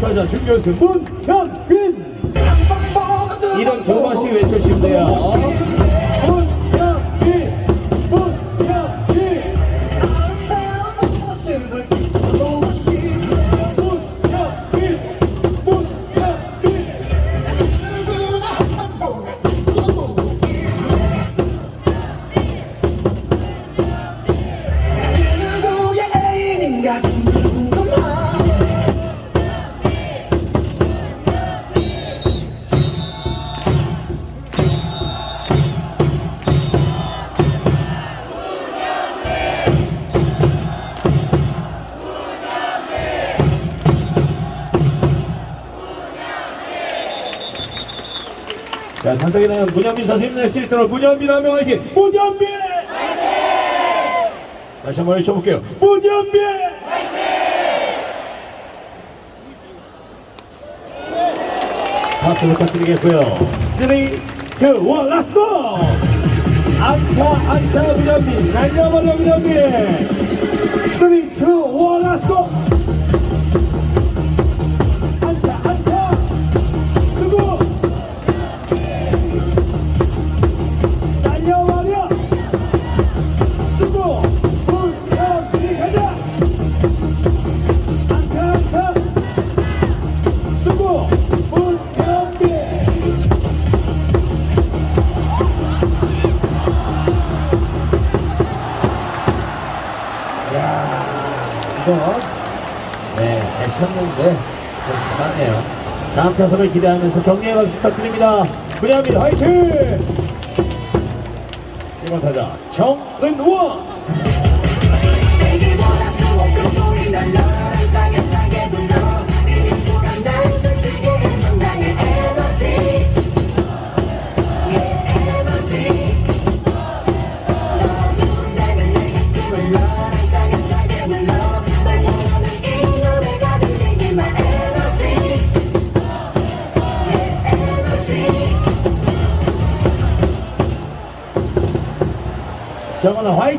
타자 준결승 문현빈. 두 번씩 외쳐주시면 돼요 자 탄성이는 문현빈 선생님의 스리트로 문현빈 하면 화이팅! 문현빈 다시 한번 외쳐볼게요. 문현빈 박수 부탁드리겠고요. 3, 2, 1, 렛츠고 안타 안타 문현빈 날려버려 문현빈 3, 2, 1, 이거 네잘 쳤는데 좀 잡았네요. 다음 타석을 기대하면서 격려의 박수 부탁드립니다. 문현빈 화이팅! 1번 타자 정은원 정은원 화이팅